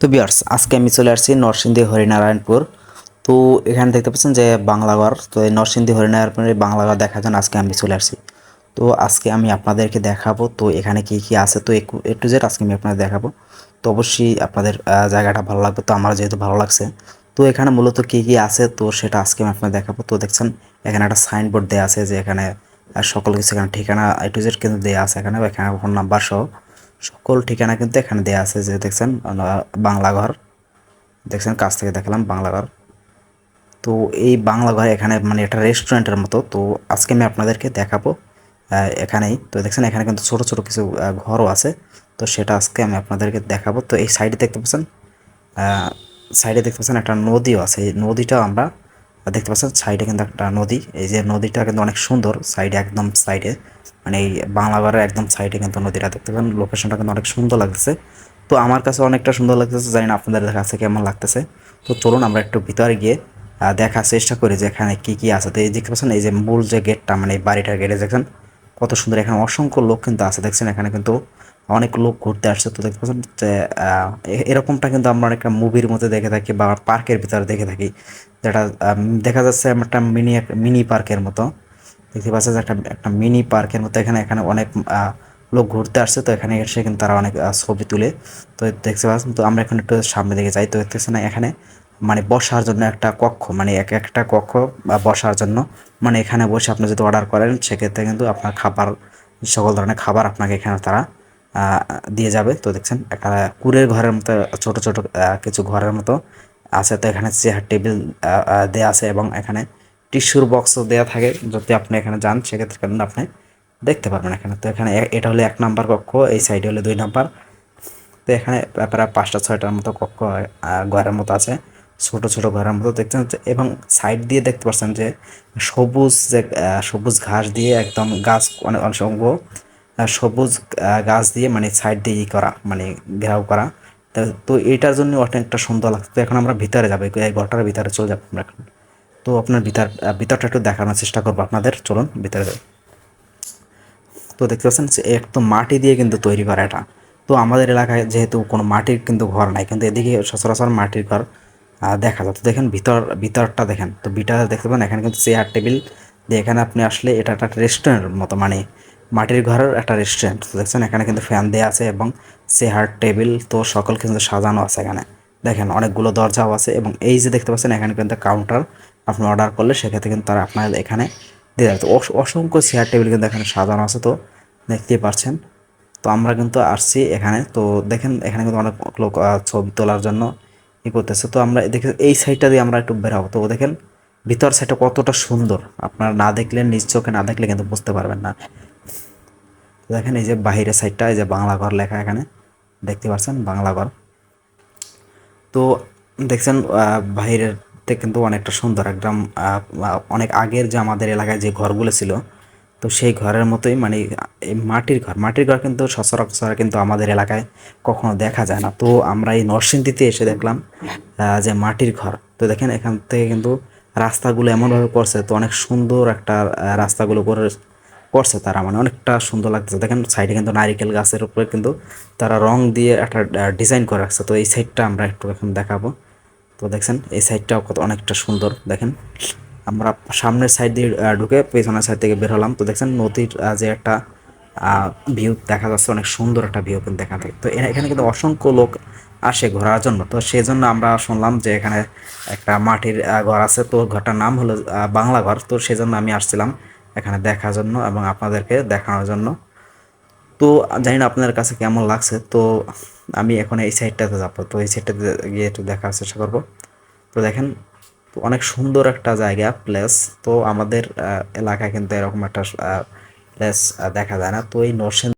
তো বিয়ার্স আজকে আমি চলে আসছি নরসিংদী হরিনারায়ণপুর। তো এখানে দেখতে পাচ্ছেন যে বাংলাঘর তো এই নরসিংদী হরিনারায়ণপুরের বাংলাঘর দেখার জন্য আজকে আমি চলে আসছি। তো আজকে আমি আপনাদেরকে দেখাবো, তো এখানে কি কি আছে, তো এ টু জেড আজকে আমি আপনাদের দেখাবো। তো অবশ্যই আপনাদের জায়গাটা ভালো লাগবে, তো আমার যেহেতু ভালো লাগছে। তো এখানে মূলত কি কি আছে, তো সেটা আজকে আমি আপনাদের দেখাবো। তো দেখছেন, এখানে একটা সাইনবোর্ড দেওয়া আছে যে এখানে সকল কিছু এখানে ঠিকানা এ টু জেড কিন্তু দেওয়া আছে এখানে এখানে ফোন নাম্বার সহ। সকল ঠিকানা কিন্তু এখানে দেওয়া আছে যে দেখছেন বাংলা ঘর। দেখছেন, কাছ থেকে দেখালাম বাংলা ঘর। তো এই বাংলা ঘর এখানে মানে এটা রেস্টুরেন্টের মতো। তো আজকে আমি আপনাদেরকে দেখাবো এখানেই। তো দেখছেন, এখানে কিন্তু ছোট ছোট কিছু ঘরও আছে। তো সেটা আজকে আমি আপনাদেরকে দেখাবো। তো এই সাইডে দেখতে পাচ্ছেন সাইডে দেখতে পাচ্ছেন একটা নদীও আছে। এই নদীটাও আমরা দেখতে পাচ্ছেন সাইডে কিন্তু একটা নদী। এই যে নদীটা কিন্তু অনেক সুন্দর সাইডে, একদম সাইডে। মানে এই বাংলা ঘরের একদম সাইডে কিন্তু নদীটা। দেখতে পাচ্ছেন লোকেশনটা কিন্তু অনেক সুন্দর লাগতেছে। তো আমার কাছে অনেকটা সুন্দর লাগতেছে, জানি না আপনাদের কাছে কেমন লাগতেছে। তো চলুন আমরা একটু ভিতরে গিয়ে দেখার চেষ্টা করি যে এখানে কি কি আছে। তো এই দেখতে পাচ্ছেন, এই যে মূল যে গেটটা মানে বাড়িটার গেটে দেখছেন, কত সুন্দর এখানে অসংখ্য লোক কিন্তু আছে। দেখছেন এখানে কিন্তু অনেক লোক ঘুরতে আসছে তো দেখতে পাচ্ছেন এরকমটা কিন্তু আমরা অনেকটা মুভির মধ্যে দেখে থাকি বা পার্কের ভিতরে দেখে থাকি। যেটা দেখা যাচ্ছে একটা মিনি মিনি পার্কের মতো। দেখতে পাচ্ছেন যে একটা একটা মিনি পার্কের মতো। এখানে এখানে অনেক লোক ঘুরতে আসছে তো এখানে এসে কিন্তু তারা অনেক ছবি তুলে। তো দেখতে পাচ্ছেন তো আমরা এখন একটু সামনে দিকে যাই। তো দেখতেছেন না, এখানে মানে বসার জন্য একটা কক্ষ মানে এক একটা কক্ষ বসার জন্য। মানে এখানে বসে আপনি যদি অর্ডার করেন, সেক্ষেত্রে কিন্তু আপনার খাবার, সকল ধরনের খাবার আপনাকে এখানে তারা দিয়ে যাবে। তো দেখছেন, একটা কুড়ের ঘরের মতো, ছোট ছোট কিছু ঘরের মতো আছে। তো এখানে চেয়ার টেবিল দেওয়া আছে এবং এখানে টিস্যুর বক্সও দেওয়া থাকে। যদি আপনি এখানে যান, সেক্ষেত্রে কিন্তু আপনি দেখতে পারবেন এখানে। তো এখানে এটা হলো এক নাম্বার কক্ষ, এই সাইডে হলো দুই নাম্বার। তো এখানে প্রায় পাঁচটা, ছয়টার মতো কক্ষ ঘরের মতো আছে। ছোট ছোট ঘরের মতো দেখছেন এবং সাইড দিয়ে দেখতে পাচ্ছেন যে সবুজ যে সবুজ ঘাস দিয়ে একদম গাছ অনেক অংশ। সবুজ গাছ দিয়ে মানে সাইড দিয়ে করা মানে ঘেরাও করা। তো এটার জন্য অনেকটা সুন্দর লাগছে। তো এখন আমরা ভিতরে যাব, এই ঘরটার ভিতরে চলে যাব আমরা এখন। তো আপনার ভিতর ভিতরটা একটু দেখানোর চেষ্টা করব আপনাদের। চলুন ভিতরে তো দেখতে পাচ্ছেন যে একদম মাটি দিয়ে কিন্তু তৈরি করা এটা। তো আমাদের এলাকায় যেহেতু কোনো মাটির কিন্তু ঘর নাই, কিন্তু এদিকে সচরাচর মাটির ঘর দেখা যায়। তো দেখেন ভিতর, ভিতরটা দেখেন। তো ভিতর দেখতে পান, এখানে কিন্তু চেয়ার টেবিল দিয়ে এখানে আপনি আসলে এটা একটা রেস্টুরেন্টের মতো মানে মাটির ঘরের একটা রেস্টুরেন্ট দেখছেন এখানে কিন্তু ফ্যান দেওয়া আছে এবং চেয়ার টেবিল তো সকল কিন্তু সাজানো আছে এখানে। দেখেন অনেকগুলো দরজাও আছে এবং এই যে দেখতে পাচ্ছেন এখানে কিন্তু কাউন্টার আপনি অর্ডার করলে সেক্ষেত্রে কিন্তু তারা আপনার এখানে দিয়ে দেবে তো অসংখ্য চেয়ার টেবিল কিন্তু এখানে সাজানো আছে তো দেখতেই পাচ্ছেন। তো আমরা কিন্তু আসছি এখানে। তো দেখেন এখানে কিন্তু অনেক লোক ছবি তোলার জন্য ই করতেছে। তো আমরা দেখে এই সাইডটা দিয়ে আমরা একটু বের হব। তো দেখেন ভিতর সাইডটা কতটা সুন্দর। আপনারা না দেখলে, নিজ চোখে না দেখলে কিন্তু বুঝতে পারবেন না। দেখেন এই যে বাহিরের সাইডটা এই যে বাংলা ঘর লেখা এখানে, দেখতে পাচ্ছেন বাংলা ঘর। তো দেখছেন থেকে কিন্তু অনেকটা সুন্দর, একদম অনেক আগের যে আমাদের এলাকায় যে ঘরগুলো ছিল, তো সেই ঘরের মতোই মানে এই মাটির ঘর মাটির ঘর কিন্তু সচরাচর কিন্তু আমাদের এলাকায় কখনো দেখা যায় না। তো আমরা এই নরসিংদীতে এসে দেখলাম যে মাটির ঘর। তো দেখেন এখান থেকে কিন্তু রাস্তাগুলো এমনভাবে করছে তো অনেক সুন্দর একটা রাস্তাগুলো করে করছে তারা মানে অনেকটা সুন্দর লাগতেছে। দেখেন সাইডে কিন্তু নারিকেল গাছের উপরে কিন্তু তারা রং দিয়ে একটা ডিজাইন করে রাখছে। তো এই সাইডটা আমরা একটু এখন দেখাবো। তো দেখছেন, এই সাইডটাও কত অনেকটা সুন্দর। দেখেন, আমরা সামনের সাইড দিয়ে ঢুকে পেছনের সাইড থেকে বের হলাম। তো দেখছেন, নদীর যে একটা ভিউ দেখা যাচ্ছে, অনেক সুন্দর একটা ভিউ কিন্তু দেখা যায়। তো এখানে কিন্তু অসংখ্য লোক আসে ঘোরার জন্য। তো সেই জন্য আমরা শুনলাম যে এখানে একটা মাটির ঘর আছে। তো ঘরটার নাম হলো বাংলা ঘর। তো সেই জন্য আমি আসছিলাম। এখানে দেখার জন্য এবং আপনাদেরকে দেখানোর জন্য। তো জানি না আপনাদের কাছে কেমন লাগছে। তো আমি এখন এই সাইডটাতে যাব। তো এই সাইডটাতে গিয়ে একটু দেখার চেষ্টা করব। তো দেখেন, অনেক সুন্দর একটা জায়গা, প্লেস। তো আমাদের এলাকায় কিন্তু এরকম একটা প্লেস দেখা যায় না। তো এই নরসিংদী